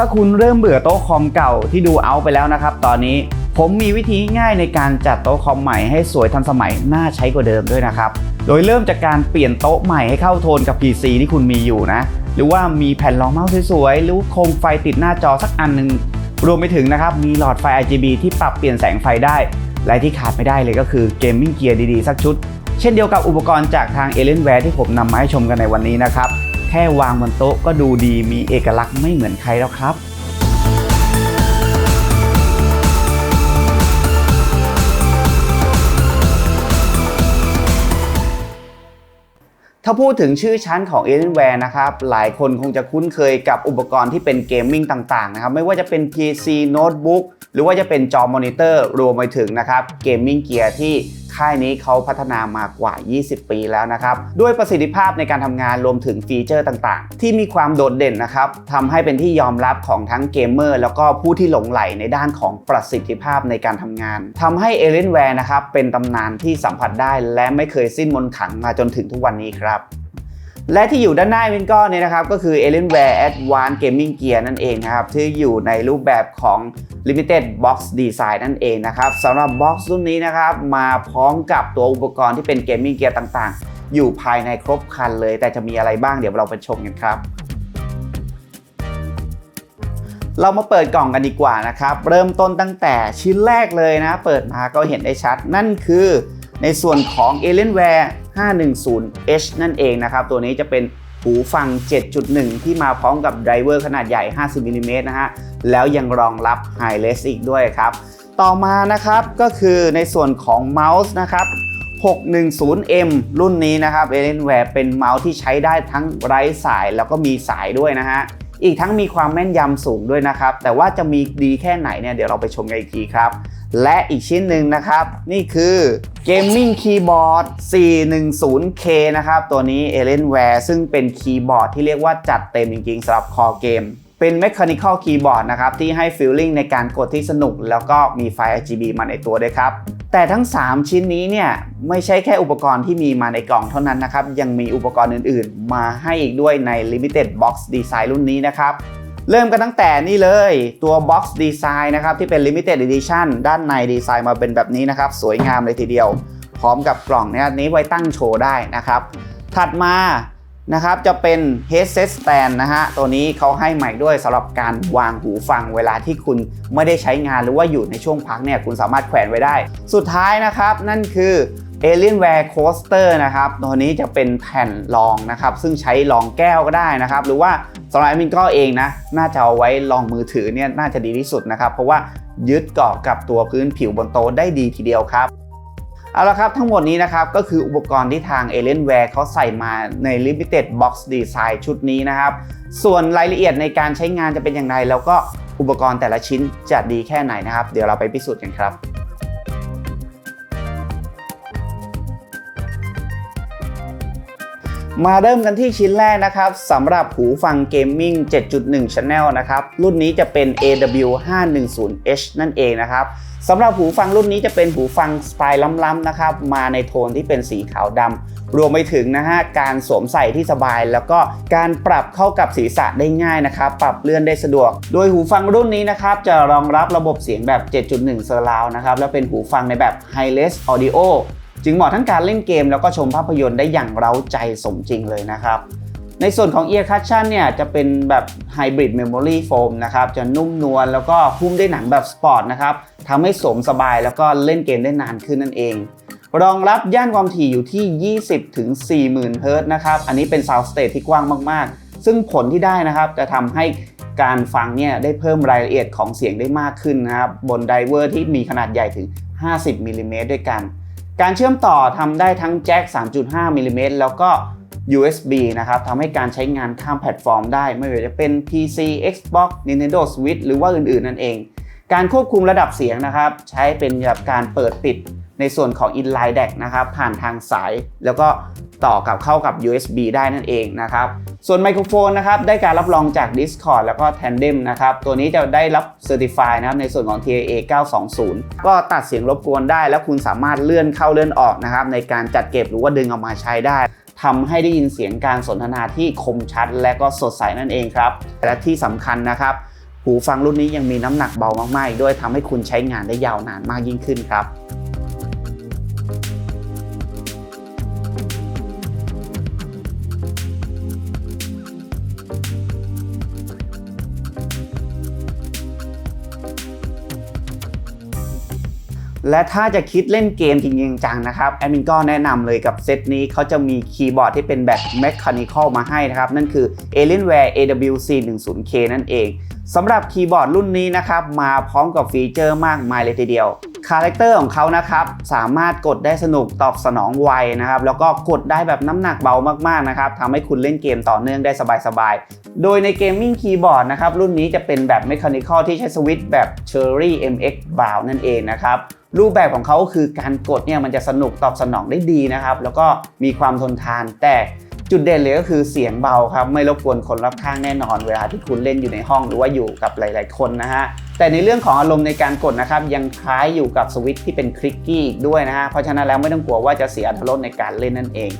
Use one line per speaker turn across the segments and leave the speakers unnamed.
ถ้าคุณเริ่มเบื่อโต๊ะคอมเก่าที่ดูเอาไปแล้วนะครับ ตอนนี้ผมมีวิธีง่ายในการจัดโต๊ะคอมใหม่ให้สวยทันสมัยน่าใช้กว่าเดิมด้วยนะครับ โดยเริ่มจากการเปลี่ยนโต๊ะใหม่ให้เข้าโทนกับ PC ที่คุณมีอยู่นะ หรือว่ามีแผ่นรองเมาส์สวยๆ หรือโคมไฟติดหน้าจอสักอันหนึ่งรวมไปถึงนะครับมีหลอดไฟ RGB ที่ปรับเปลี่ยนแสงไฟได้ และที่ขาดไม่ได้เลยก็คือเกมมิ่งเกียร์ดีๆ สักชุด เช่นเดียวกับอุปกรณ์จากทาง a l i e n w a r e ที่ผมนำมาให้ชมกันในวันนี้นะครับ แค่วางบนโต๊ะก็ดูดีมีเอกลักษณ์ไม่เหมือนใครแล้วครับถ้าพูดถึงชื่อชั้นของ Alienware นะครับ หลายคนคงจะคุ้นเคยกับอุปกรณ์ที่เป็นเกมมิ่งต่างๆนะครับ ไม่ว่าจะเป็น PC โน้ตบุ๊กหรือว่าจะเป็นจอมอนิเตอร์รวมไปถึงนะครับเกมมิ่งเกียร์ที่ ค่ายนี้เขาพัฒนามากว่า 20 ปีแล้วนะครับ ด้วยประสิทธิภาพในการทำงานรวมถึงฟีเจอร์ต่างๆ ที่มีความโดดเด่นนะครับทำให้เป็นที่ยอมรับของทั้งเกมเมอร์แล้วก็ผู้ที่หลงไหลในด้านของประสิทธิภาพในการทำงานทำให้เอเลนแวร์นะครับเป็นตำนานที่สัมผัสได้และไม่เคยสิ้นมนต์ขังมาจนถึงทุกวันนี้ครับ และที่อยู่ด้านหน้าวินก็เนี่ยนะครับ ก็คือ Alienware Advanced Gaming Gear นั่นเองนะครับ ที่อยู่ในรูปแบบของ Limited Box Design นั่นเองนะครับสำหรับ Box รุ่นนี้นะครับ มาพร้อมกับตัวอุปกรณ์ที่เป็น Gaming Gear ต่างๆ อยู่ภายในครบครันเลย แต่จะมีอะไรบ้างเดี๋ยวเราไปชมกันครับเรามาเปิดกล่องกันดีกว่านะครับ เริ่มต้นตั้งแต่ชิ้นแรกเลยนะ เปิดมาก็เห็นได้ชัด นั่นคือในส่วนของ Alienware 510H นั่นเองนะครับ ตัวนี้จะเป็นหูฟัง 7.1 ที่มาพร้อมกับไดรเวอร์ขนาดใหญ่ 50มิลลิเมตรนะฮะ แล้วยังรองรับ High Res อีกด้วยครับ ต่อมานะครับก็คือในส่วนของเมาส์นะครับ 610M รุ่นนี้นะครับ Alienware เป็นเมาส์ที่ใช้ได้ทั้งไร้สายแล้วก็มีสายด้วยนะฮะ อีกทั้งมีความแม่นยำสูงด้วยนะครับ แต่ว่าจะมีดีแค่ไหนเนี่ยเดี๋ยวเราไปชมกันอีกทีครับ และอีกชิ้นหนึ่งนะครับ นี่คือ Gaming Keyboard 410K นะครับ ตัวนี้ Alienware ซึ่งเป็นคีย์บอร์ดที่เรียกว่าจัดเต็มจริงๆสำหรับคอเกม เป็น Mechanical Keyboard นะครับ ที่ให้ Feeling ในการกดที่สนุก แล้วก็มีไฟ RGB มาในตัวด้วยครับ แต่ทั้ง 3 ชิ้นนี้เนี่ย ไม่ใช่แค่อุปกรณ์ที่มีมาในกล่องเท่านั้นนะครับ ยังมีอุปกรณ์อื่นๆ มาให้อีกด้วยใน Limited Box Design รุ่นนี้นะครับ เริ่มกันตั้งแต่นี่เลยตัว Box Design นะครับ ที่เป็น Limited Edition ด้านในดีไซน์มาเป็นแบบนี้นะครับ สวยงามเลยทีเดียว พร้อมกับกล่องเนี้ยนี้ไว้ตั้งโชว์ได้นะครับ ถัดมานะครับจะเป็น headset stand นะฮะ ตัวนี้เขาให้ใหม่ด้วยสำหรับการวางหูฟังเวลาที่คุณไม่ได้ใช้งานหรือว่าอยู่ในช่วงพักเนี่ยคุณสามารถแขวนไว้ได้ สุดท้ายนะครับนั่นคือ Alienware Coaster นะครับตัวนี้จะเป็นแผ่นรองนะครับ ซึ่งใช้รองแก้วก็ได้นะครับ หรือว่าสำหรับมินก็เองนะ น่าจะเอาไว้รองมือถือเนี่ยน่าจะดีที่สุดนะครับ เพราะว่ายึดเกาะกับตัวพื้นผิวบนโต๊ะได้ดีทีเดียวครับเอาละครับทั้งหมดนี้นะครับก็คืออุปกรณ์ที่ทาง Alienware เขาใส่มาใน Limited Box Design ชุดนี้นะครับ ส่วนรายละเอียดในการใช้งานจะเป็นอย่างไร แล้วก็อุปกรณ์แต่ละชิ้นจะดีแค่ไหนนะครับ เดี๋ยวเราไปพิสูจน์กันครับ มาเริ่มกันที่ชิ้นแรกนะครับสำหรับหูฟังเกมมิ่ง 7.1 Channel นะครับ รุ่นนี้จะเป็น AW510H นั่นเองนะครับสำหรับหูฟังรุ่นนี้จะเป็นหูฟังสไตล์ล้ำๆนะครับ มาในโทนที่เป็นสีขาวดำรวมไปถึงนะฮะการสวมใส่ที่สบาย แล้วก็การปรับเข้ากับศีรษะได้ง่ายนะครับ ปรับเลื่อนได้สะดวก โดยหูฟังรุ่นนี้นะครับ จะรองรับระบบเสียงแบบ 7.1 Surround นะครับ และเป็นหูฟังในแบบ Hi-Res Audio จึงเหมาะทั้งการเล่นเกมแล้วก็ชมภาพยนตร์ได้อย่างเร้าใจสมจริงเลยนะครับในส่วนของ Ear Cushion เนี่ยจะเป็นแบบ Hybrid Memory Foam นะครับจะนุ่มนวลแล้วก็หุ้มด้วยหนังแบบสปอร์ตนะครับทำให้สวมสบายแล้วก็เล่นเกมได้นานขึ้นนั่นเอง รองรับย่านความถี่อยู่ที่ 20ถึง40,000 เฮิรตซ์นะครับ อันนี้เป็น Sound Stage ที่กว้างมาก ๆ ซึ่งผลที่ได้นะครับจะทำให้การฟังเนี่ยได้เพิ่มรายละเอียดของเสียงได้มากขึ้นนะครับบนไดเวอร์ที่มีขนาดใหญ่ถึง 50มิลลิเมตรด้วยกัน การเชื่อมต่อทำได้ทั้งแจ็ค 3.5 มิลลิเมตรแล้วก็ USB นะครับทำให้การใช้งานข้ามแพลตฟอร์มได้ไม่ว่าจะเป็น PC Xbox Nintendo Switch หรือว่าอื่น ๆ นั่นเอง การควบคุมระดับเสียงนะครับ ใช้เป็นแบบการเปิดปิดในส่วนของ inline DAC นะครับ ผ่านทางสาย แล้วก็ต่อกับเข้ากับ USB ได้นั่นเองนะครับ ส่วนไมโครโฟนนะครับได้การรับรองจาก Discord แล้วก็ Tandem นะครับตัวนี้จะได้รับ Certify นะครับในส่วนของ TIA 920 ก็ตัดเสียงรบกวนได้ แล้วคุณสามารถเลื่อนเข้าเลื่อนออกนะครับในการจัดเก็บหรือว่าดึงออกมาใช้ได้ทำให้ได้ยินเสียงการสนทนาที่คมชัด และก็สดใสนั่นเองครับและที่สำคัญนะครับหูฟังรุ่นนี้ยังมีน้ำหนักเบามากๆ ด้วยทำให้คุณใช้งานได้ยาวนานมากยิ่งขึ้นครับ และถ้าจะคิดเล่นเกมจริงๆจังนะครับแอดมินก็แนะนำเลยกับเซตนี้เขาจะมีคีย์บอร์ดที่เป็นแบบ Mechanical มาให้นะครับ นั่นคือ Alienware AWC10K นั่นเองสำหรับคีย์บอร์ดรุ่นนี้นะครับ มาพร้อมกับฟีเจอร์มากมายเลยทีเดียวคาแรคเตอร์ของเขานะครับ สามารถกดได้สนุกตอบสนองไวนะครับ แล้วก็กดได้แบบน้ำหนักเบามากๆนะครับทำให้คุณเล่นเกมต่อเนื่องได้สบายๆ โดยในเกมมิ่งคีย์บอร์ดนะครับ รุ่นนี้จะเป็นแบบ Mechanical ที่ใช้สวิตช์แบบ Cherry MX Brown นั่นเองนะครับ รูปแบบของเขาคือการกดเนี่ยมันจะสนุกตอบสนองได้ดีนะครับ แล้วก็มีความทนทานแต่จุดเด่นเลยก็คือเสียงเบาครับ ไม่รบกวนคนรอบข้างแน่นอน เวลาที่คุณเล่นอยู่ในห้องหรือว่าอยู่กับหลาย ๆ คนนะฮะแต่ในเรื่องของอารมณ์ในการกดนะครับ ยังคล้ายอยู่กับสวิตช์ที่เป็นคลิกกี้ด้วยนะฮะเพราะฉะนั้นแล้วไม่ต้องกลัวว่าจะเสียอรรถรสในการเล่นนั่นเอง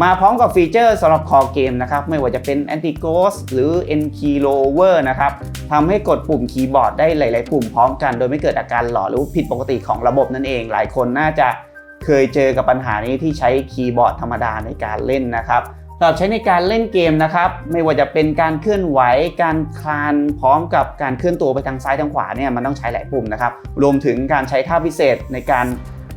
มาพร้อมกับฟีเจอร์สำหรับคอเกมนะครับ ไม่ว่าจะเป็น Anti Ghost หรือ N Key Lower นะครับทำให้กดปุ่มคีย์บอร์ดได้หลาย ๆ ปุ่มพร้อมกัน โดยไม่เกิดอาการหลอนหรือผิดปกติของระบบนั่นเอง หลายคนน่าจะเคยเจอกับปัญหานี้ที่ใช้คีย์บอร์ดธรรมดาในการเล่นนะครับสำหรับใช้ในการเล่นเกมนะครับ ไม่ว่าจะเป็นการเคลื่อนไหว การคลานพร้อมกับการเคลื่อนตัวไปทางซ้ายทางขวาเนี่ยมันต้องใช้หลายปุ่มนะครับ รวมถึงการใช้ท่าพิเศษในการ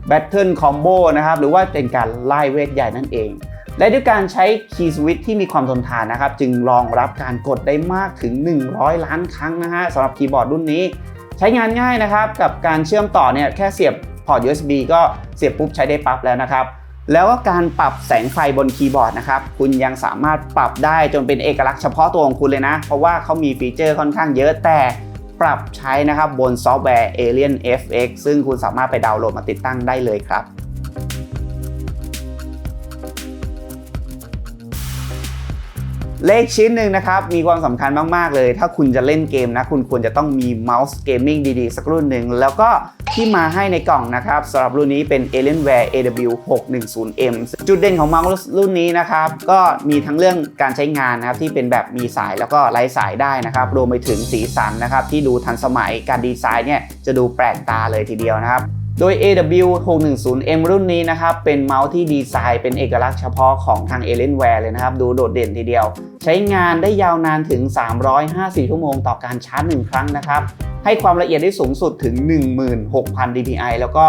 Battle Combo นะครับ หรือว่าเป็นการไล่เวทใหญ่นั่นเอง และด้วยการใช้คีย์สวิตที่มีความทนทานนะครับ จึงรองรับการกดได้มากถึง 100 ล้านครั้งนะฮะสำหรับคีย์บอร์ดรุ่นนี้ ใช้งานง่ายนะครับ กับการเชื่อมต่อเนี่ยแค่เสียบพอร์ต USB ก็เสียบปุ๊บใช้ได้ปั๊บแล้วนะครับแล้วก็การปรับแสงไฟบนคีย์บอร์ดนะครับ คุณยังสามารถปรับได้จนเป็นเอกลักษณ์เฉพาะตัวของคุณเลยนะ เพราะว่าเขามีฟีเจอร์ค่อนข้างเยอะแต่ปรับใช้นะครับบนซอฟต์แวร์ Alien FX ซึ่งคุณสามารถไปดาวน์โหลดมาติดตั้งได้เลยครับ เลขชิ้นหนึ่งนะครับ มีความสำคัญมาก ๆ เลย ถ้าคุณจะเล่นเกมนะ คุณควรจะต้องมีเมาส์เกมมิ่งดีๆ สักรุ่นหนึ่ง แล้วก็ที่มาให้ในกล่องนะครับสำหรับรุ่นนี้เป็น Alienware AW610M จุดเด่นของเมาส์รุ่นนี้นะครับ ก็มีทั้งเรื่องการใช้งานนะครับ ที่เป็นแบบมีสายแล้วก็ไร้สายได้นะครับ รวมไปถึงสีสันนะครับ ที่ดูทันสมัยการดีไซน์เนี่ยจะดูแปลกตาเลยทีเดียวนะครับ โดย AW610M รุ่นนี้นะครับ เป็นเมาส์ที่ดีไซน์เป็นเอกลักษณ์เฉพาะของทาง Alienware เลยนะครับ ดูโดดเด่นทีเดียว ใช้งานได้ยาวนานถึง 350 ชั่วโมงต่อการชาร์จ 1 ครั้งนะครับ ให้ความละเอียดได้สูงสุดถึง 16,000 dpi แล้วก็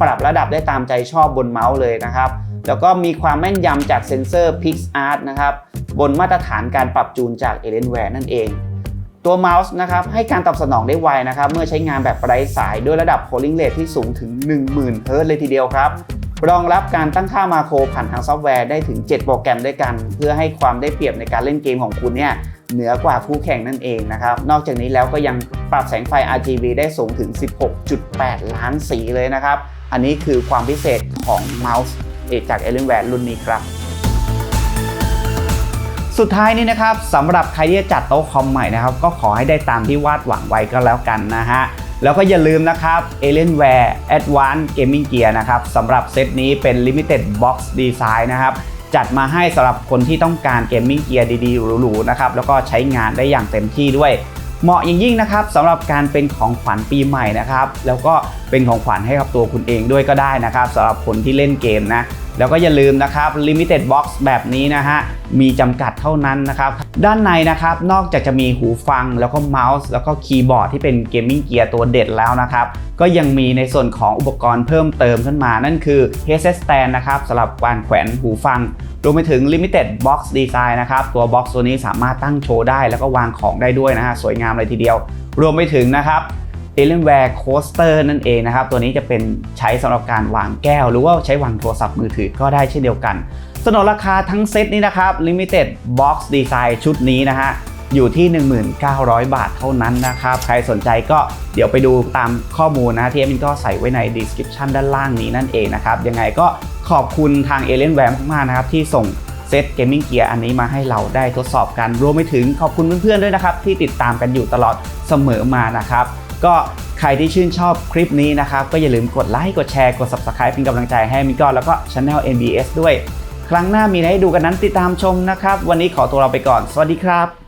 ปรับระดับได้ตามใจชอบบนเมาส์เลยนะครับ แล้วก็มีความแม่นยำจากเซ็นเซอร์ PixArt นะครับ บนมาตรฐานการปรับจูนจาก Alienware นั่นเอง ตัวเมาส์นะครับให้การตอบสนองได้ไวนะครับเมื่อใช้งานแบบไร้สายด้วยระดับ polling rate ที่สูงถึง 10,000 เฮิร์ตเลยทีเดียวครับรองรับการตั้งค่ามาโครผ่านทางซอฟต์แวร์ได้ถึง 7 โปรแกรมด้วยกัน เพื่อให้ความได้เปรียบในการเล่นเกมของคุณเนี่ยเหนือกว่าคู่แข่งนั่นเองนะครับ นอกจากนี้แล้วก็ยังปรับแสงไฟ RGB ได้สูงถึง 16.8 ล้านสีเลยนะครับ อันนี้คือความพิเศษของเมาส์จาก Alienware รุ่นนี้ครับ สุดท้ายนี้นะครับสำหรับใครที่จะจัดโต๊ะคอมใหม่นะครับ ก็ขอให้ได้ตามที่วาดหวังไว้ก็แล้วกันนะฮะแล้วก็อย่าลืมนะครับ Alienware Advanced Gaming Gear นะครับสำหรับเซตนี้เป็น Limited Box Design นะครับ จัดมาให้สำหรับคนที่ต้องการเกมมิ่งเกียร์ดีๆหรูๆนะครับ แล้วก็ใช้งานได้อย่างเต็มที่ด้วย เหมาะอย่างยิ่งนะครับสำหรับการเป็นของขวัญปีใหม่นะครับ แล้วก็เป็นของขวัญให้กับตัวคุณเองด้วยก็ได้นะครับสำหรับคนที่เล่นเกมนะแล้วก็อย่าลืมนะครับ Limited Box แบบนี้นะฮะ มีจำกัดเท่านั้นนะครับ ด้านในนะครับ นอกจากจะมีหูฟังแล้วก็เมาส์ แล้วก็คีย์บอร์ดที่เป็นเกมมิ่งเกียร์ตัวเด็ดแล้วนะครับ ก็ยังมีในส่วนของอุปกรณ์เพิ่มเติมขึ้นมา นั่นคือ headset stand นะครับสำหรับการแขวนหูฟัง รวมไปถึง Limited Box Design นะครับ ตัว Box ตัวนี้สามารถตั้งโชว์ได้ แล้วก็วางของได้ด้วยนะฮะ สวยงามเลยทีเดียว รวมไปถึงนะครับ Alienware Coaster นั่นเองนะครับ ตัวนี้จะเป็นใช้สำหรับการวางแก้ว หรือว่าใช้วางโทรศัพท์มือถือก็ได้เช่นเดียวกันสนนราคาทั้งเซตนี้นะครับ Limited Box Design ชุดนี้นะฮะ อยู่ที่ 1900 บาทเท่านั้นนะครับ ใครสนใจก็เดี๋ยวไปดูตามข้อมูลนะที่เอมินก็ใส่ไว้ใน description ด้านล่างนี้นั่นเองนะครับ ยังไงก็ขอบคุณทาง Alienware มากๆนะครับที่ส่งเซตเกมมิ่งเกียร์อันนี้มาให้เราได้ทดสอบกัน รวมไปถึงขอบคุณเพื่อนๆด้วยนะครับ ที่ติดตามกันอยู่ตลอดเสมอมานะครับ ก็ใครที่ชื่นชอบคลิปนี้นะครับ ก็อย่าลืมกดไลค์กดแชร์กด subscribe เป็นกำลังใจให้มิกอนแล้วก็ Channel NBS ด้วย ครั้งหน้ามีอะไรให้ดูกันนั้นติดตามชมนะครับ วันนี้ขอตัวเราไปก่อน สวัสดีครับ